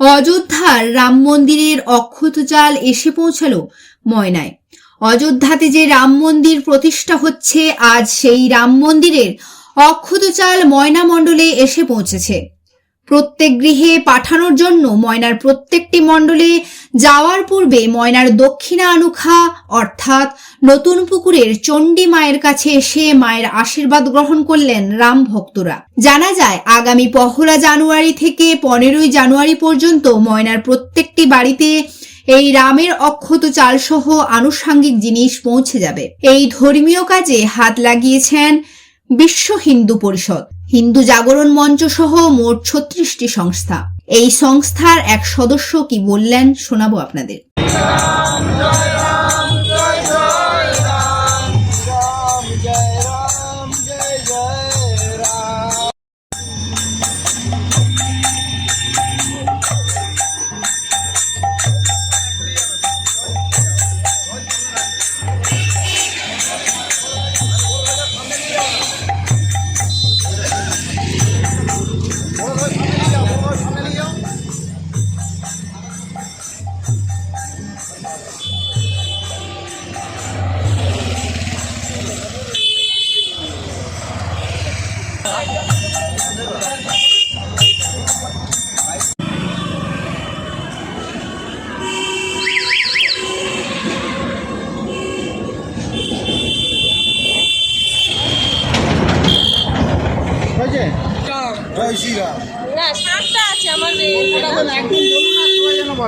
অযোধ্যার রাম মন্দিরের অক্ষত জাল এসে পৌঁছালো ময়নায়। অযোধ্যাতে যে রাম মন্দির প্রতিষ্ঠা হচ্ছে, আজ সেই রাম মন্দিরের অক্ষত চাল ময়না মণ্ডলে এসে পৌঁছেছে। প্রত্যেক গৃহে পাঠানোর জন্য ময়নার প্রত্যেকটি মণ্ডলে যাওয়ার পূর্বে ময়নার দক্ষিণা আনুখা অর্থাৎ নতুন পুকুরের চণ্ডী মায়ের কাছে এসে মায়ের আশীর্বাদ গ্রহণ করলেন রাম ভক্তরা। জানা যায়, আগামী পহলা জানুয়ারি থেকে পনেরোই জানুয়ারি পর্যন্ত ময়নার প্রত্যেকটি বাড়িতে এই রামের অক্ষত চালসহ আনুষাঙ্গিক জিনিস পৌঁছে যাবে। এই ধর্মীয় কাজে হাত লাগিয়েছেন বিশ্ব হিন্দু পরিষদ। হিন্দু জাগরণ মঞ্চ সহ মোট ছত্রিশটি সংস্থা। এই সংস্থার এক সদস্য কি বললেন শোনাবো আপনাদের।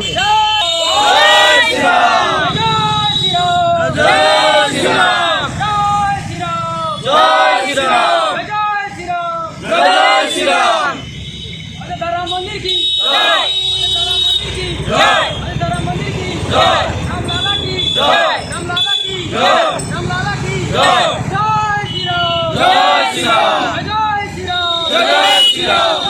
합니다. Yeah.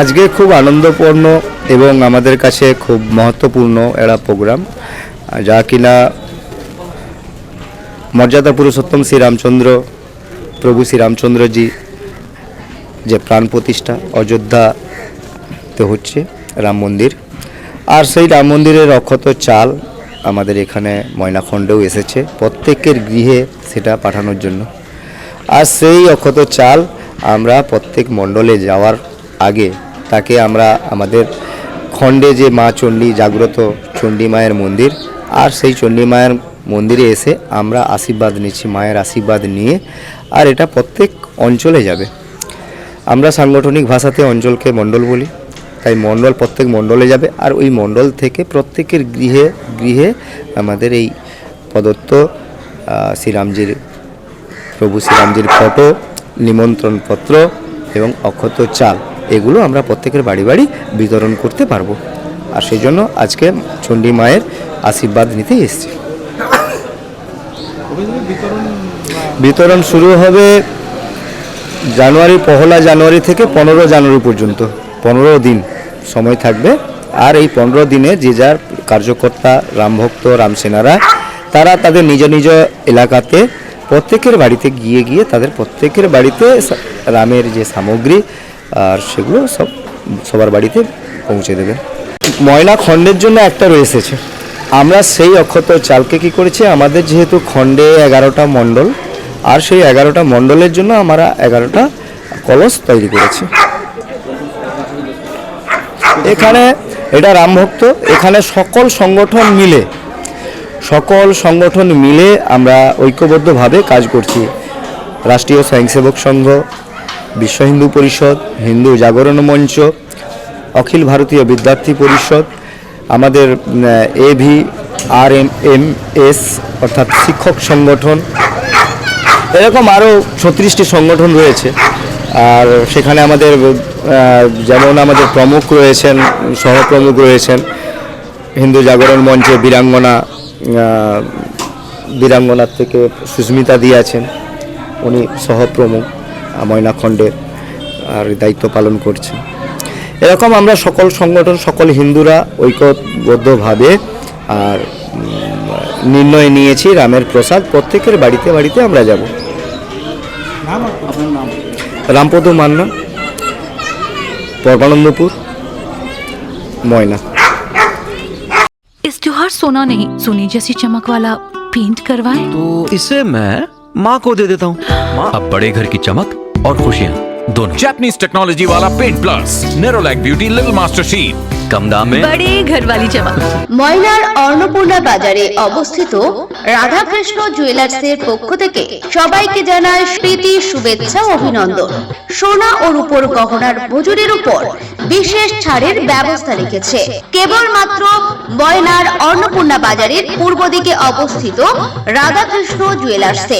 আজকে খুব আনন্দপূর্ণ এবং আমাদের কাছে খুব মহত্বপূর্ণ একটা প্রোগ্রাম, যা কিনা মর্যাদা পুরুষোত্তম শ্রীরামচন্দ্র প্রভু শ্রীরামচন্দ্রজি যে প্রাণ প্রতিষ্ঠা অযোধ্যাতে হচ্ছে রাম মন্দির। আর সেই রাম মন্দিরের অক্ষত চাল আমাদের এখানে ময়নাখণ্ডেও এসেছে, প্রত্যেকের গৃহে সেটা পাঠানোর জন্য। আর সেই অক্ষত চাল আমরা প্রত্যেক মণ্ডলে যাওয়ার আগে, তাকে আমরা আমাদের খণ্ডে যে মা চণ্ডী জাগ্রত চণ্ডী মায়ের মন্দির, আর সেই চণ্ডী মায়ের মন্দিরে এসে আমরা আশীর্বাদ নিচ্ছি, মায়ের আশীর্বাদ নিয়ে, আর এটা প্রত্যেক অঞ্চলে যাবে। আমরা সাংগঠনিক ভাষাতে অঞ্চলকে মণ্ডল বলি, তাই মণ্ডল প্রত্যেক মণ্ডলে যাবে, আর ওই মণ্ডল থেকে প্রত্যেকের গৃহে গৃহে আমাদের এই প্রদত্ত শ্রীরামজির, প্রভু শ্রীরামজির ফটো নিমন্ত্রণ পত্র এবং অক্ষত চাল। এগুলো আমরা প্রত্যেকের বাড়ি বাড়ি বিতরণ করতে পারব। আর সেই জন্য আজকে চণ্ডী মায়ের আশীর্বাদ নিতে এসেছি। বিতরণ শুরু হবে জানুয়ারি, পহলা জানুয়ারি থেকে পনেরো জানুয়ারি পর্যন্ত, পনেরো দিন সময় থাকবে। আর এই পনেরো দিনে যে যার কার্যকর্তা রামভক্ত রামসেনারা তারা তাদের নিজ নিজ এলাকাতে প্রত্যেকের বাড়িতে গিয়ে গিয়ে তাদের প্রত্যেকের বাড়িতে রামের যে সামগ্রী আর সেগুলো সব সবার বাড়িতে পৌঁছে দেবে। ময়না খণ্ডের জন্য একটা রয়েছেছে আমরা সেই অক্ষত চালকে কি করেছি? আমাদের যেহেতু খণ্ডে এগারোটা মণ্ডল, আর সেই এগারোটা মণ্ডলের জন্য আমরা এগারোটা কলস তৈরি করেছি। এখানে এটা রামভক্ত এখানে সকল সংগঠন মিলে, সকল সংগঠন মিলে আমরা ঐক্যবদ্ধভাবে কাজ করছি। রাষ্ট্রীয় স্বয়ংসেবক সংঘ বিশ্ব হিন্দু পরিষদ, হিন্দু জাগরণ মঞ্চ, অখিল ভারতীয় বিদ্যার্থী পরিষদ, আমাদের A V R M M অর্থাৎ শিক্ষক সংগঠন, এরকম আরও ছত্রিশটি সংগঠন রয়েছে। আর সেখানে আমাদের যেমন আমাদের প্রমুখ রয়েছেন, সহপ্রমুখ রয়েছেন, হিন্দু জাগরণ মঞ্চে বীরাঙ্গনা বীরাঙ্গনার থেকে সুস্মিতা দি আছেন, উনি সহপ্রমুখ। ময়নাখণ্ডের আর দায়িত্ব পালন করছেন এরকম আমরা সকল সংগঠন সকল হিন্দুরা ঐক্যবদ্ধভাবে আর উম, নির্ণয় নিয়েছি রামের প্রসাদ প্রত্যেকের বাড়িতে বাড়িতে আমরা যাব রামপদ মান্না পরমানন্দপুর ময়না इस त्योहार सोना नहीं सोने जैसी चमक वाला पेंट करवाएं तो इसे मैं माँ को दे देता हूँ माँ अब बड़े घर की चमक और खुशियाँ दोनों Japanese technology वाला Paint Plus, Nerolac Beauty Little Master Sheet. कम दाम में बड़े घर वाली चमक ময়নার অন্নপূর্ণা বাজারে অবস্থিত রাধাকৃষ্ণ জুয়েলার্সের পক্ষ থেকে সবাইকে জানায় প্রীতি শুভেচ্ছা ও অভিনন্দন সোনা ও রূপোর গহনার মজুরির উপর বিশেষ ছাড়ের ব্যবস্থা রেখেছে কেবলমাত্র ময়নার অন্নপূর্ণা বাজারের পূর্ব দিকে অবস্থিত রাধাকৃষ্ণ জুয়েলার্সে